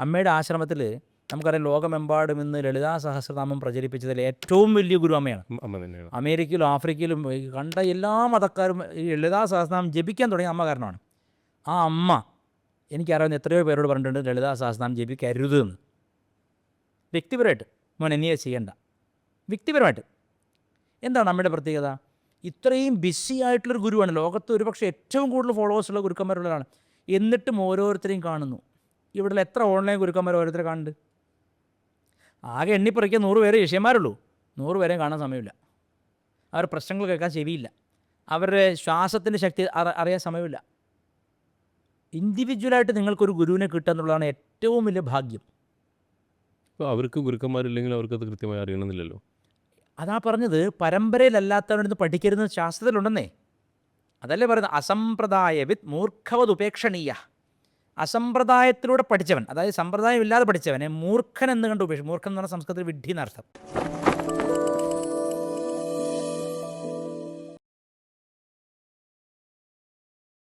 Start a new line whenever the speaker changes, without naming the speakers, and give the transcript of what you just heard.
അമ്മയുടെ ആശ്രമത്തിൽ നമുക്കറിയാം ലോകമെമ്പാടും ഇന്ന് ലളിതാ സഹസ്രനാമം പ്രചരിപ്പിച്ചതിൽ ഏറ്റവും വലിയ ഗുരു അമ്മയാണ്. അമേരിക്കയിലും ആഫ്രിക്കയിലും കണ്ട എല്ലാ മതക്കാരും ഈ ലളിതാ സഹസ്രനാമം ജപിക്കാൻ തുടങ്ങിയ അമ്മ കാരണമാണ്. ആ അമ്മ എനിക്കറിയാവുന്ന എത്രയോ പേരോട് പറഞ്ഞിട്ടുണ്ട് ലളിതാ സഹസ്രനാമം ജപിക്കരുത് എന്ന് വ്യക്തിപരമായിട്ട് മോൻ എന്നെ ചെയ്യണ്ട. വ്യക്തിപരമായിട്ട്. എന്താണ് അമ്മയുടെ പ്രത്യേകത? ഇത്രയും ബിസി ആയിട്ടുള്ളൊരു ഗുരുവാണ്. ലോകത്ത് ഒരുപക്ഷെ ഏറ്റവും കൂടുതൽ ഫോളോവേഴ്സുള്ള ഗുരുക്കന്മാരുള്ളതാണ് എന്നിട്ടും ഓരോരുത്തരെയും കാണുന്നു. ഇവിടെ എത്ര ഓൺലൈൻ ഗുരുക്കന്മാർ ഓരോരുത്തരെ കാണുന്നുണ്ട്? ആകെ എണ്ണിപ്പറിക്കുക നൂറ് പേരെ ശിഷ്യന്മാരുള്ളൂ. നൂറ് പേരെയും കാണാൻ സമയമില്ല. അവർ പ്രശ്നങ്ങൾ കേൾക്കാൻ ചെവിയില്ല. അവരുടെ ശ്വാസത്തിന്റെ ശക്തി അറിയാൻ സമയമില്ല. ഇൻഡിവിജ്വലായിട്ട് നിങ്ങൾക്കൊരു ഗുരുവിനെ കിട്ടുക എന്നുള്ളതാണ് ഏറ്റവും വലിയ ഭാഗ്യം.
ഇപ്പോൾ അവർക്ക് ഗുരുക്കന്മാരില്ലെങ്കിൽ അവർക്കത് കൃത്യമായി അറിയണമെന്നില്ലല്ലോ?
അതാ പറഞ്ഞത് പരമ്പരയിലല്ലാത്തവരുന്ന് പഠിക്കരുത് ശാസ്ത്രത്തിലുണ്ടെന്നേ. അതല്ലേ പറയുന്നത്? അസമ്പ്രദായ വിത്ത് മൂർഖവത് ഉപേക്ഷണീയ അസമ്പ്രദായത്തിലൂടെ പഠിച്ചവൻ അതായത് സമ്പ്രദായം ഇല്ലാതെ പഠിച്ചവനെ മൂർഖൻ എന്ന് കണ്ട് ഉപേക്ഷിച്ചു മൂർഖൻ എന്ന് പറഞ്ഞ സംസ്കൃതത്തിൽ വിഡ്ഢി എന്നർത്ഥം.